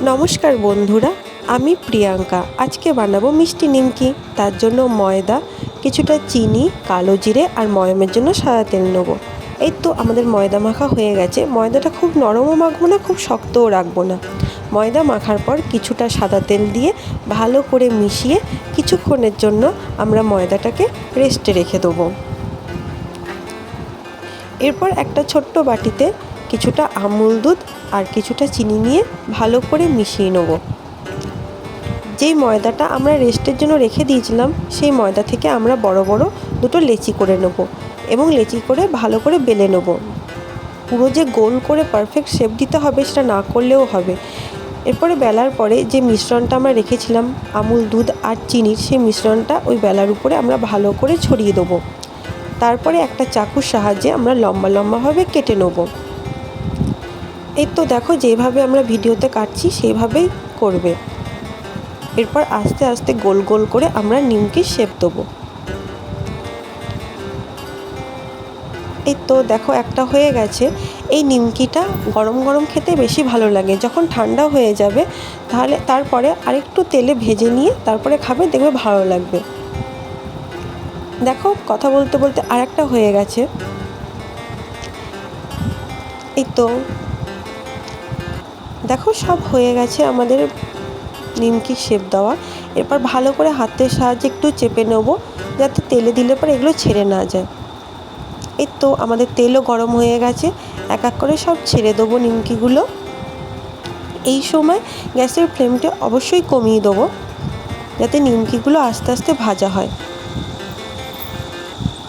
নমস্কার বন্ধুরা, আমি প্রিয়াঙ্কা। আজকে বানাবো মিষ্টি নিমকি। তার জন্য ময়দা, কিছুটা চিনি, কালো জিরে আর ময়মের জন্য সাদা তেল নেব। এই তো আমাদের ময়দা মাখা হয়ে গেছে। ময়দাটা খুব নরমও মাখবো না, খুব শক্তও রাখব না। ময়দা মাখার পর কিছুটা সাদা তেল দিয়ে ভালো করে মিশিয়ে কিছুক্ষণের জন্য আমরা ময়দাটাকে রেস্টে রেখে দেবো। এরপর একটা ছোট্ট বাটিতে কিছুটা আমুল দুধ আর কিছুটা চিনি নিয়ে ভালো করে মিশিয়ে নেব। যেই ময়দাটা আমরা রেস্টের জন্য রেখে দিয়েছিলাম, সেই ময়দা থেকে আমরা বড় বড় দুটো লেচি করে নেব এবং লেচি করে ভালো করে বেলে নেব। পুরো যে গোল করে পারফেক্ট শেপ দিতে হবে সেটা না করলেও হবে। এরপরে বেলার পরে যে মিশ্রণটা আমরা রেখেছিলাম, আমুল দুধ আর চিনির সেই মিশ্রণটা ওই বেলার উপরে আমরা ভালো করে ছড়িয়ে দেবো। তারপরে একটা চাকুর সাহায্যে আমরা লম্বা লম্বাভাবে কেটে নেব। এই তো দেখো যেভাবে আমরা ভিডিওতে কাটছি সেইভাবেই করবে। এরপর আস্তে আস্তে গোল গোল করে আমরা নিমকি শেপ দেবো। এই তো দেখো একটা হয়ে গেছে। এই নিমকিটা গরম গরম খেতে বেশি ভালো লাগে। যখন ঠান্ডা হয়ে যাবে, তাহলে তারপরে আরেকটু তেলে ভেজে নিয়ে তারপরে খাবে, দেখবে ভালো লাগবে। দেখো কথা বলতে বলতে আর একটা হয়ে গেছে। এই তো দেখো, সব হয়ে গেছে আমাদের নিমকি শেপ দেওয়া। এরপর ভালো করে হাতের সাহায্যে একটু চেপে নেব, যাতে তেলে দিলে পরে এগুলো ছেড়ে না যায়। এই তো আমাদের তেলও গরম হয়ে গেছে। এক এক করে সব ছেড়ে দেবো নিমকিগুলো। এই সময় গ্যাসের ফ্লেমটা অবশ্যই কমিয়ে দেবো, যাতে নিমকিগুলো আস্তে আস্তে ভাজা হয়।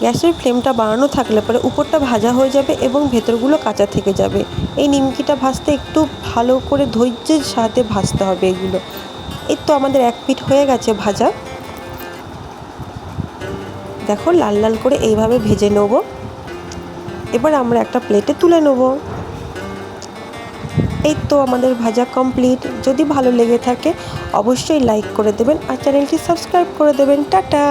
গ্যাসের ফ্লেমটা বাড়ানো থাকলে পরে উপরটা ভাজা হয়ে যাবে এবং ভেতরগুলো কাঁচা থেকে যাবে। এই নিমকিটা ভাজতে একটু ভালো করে ধৈর্যের সাথে ভাজতে হবে এগুলো। এই তো আমাদের এক পিঠ হয়ে গেছে ভাজা। দেখো, লাল লাল করে এইভাবে ভেজে নেব। এবার আমরা একটা প্লেটে তুলে নেব। এই তো আমাদের ভাজা কমপ্লিট। যদি ভালো লেগে থাকে, অবশ্যই লাইক করে দেবেন আর চ্যানেলটি সাবস্ক্রাইব করে দেবেন। টাটা!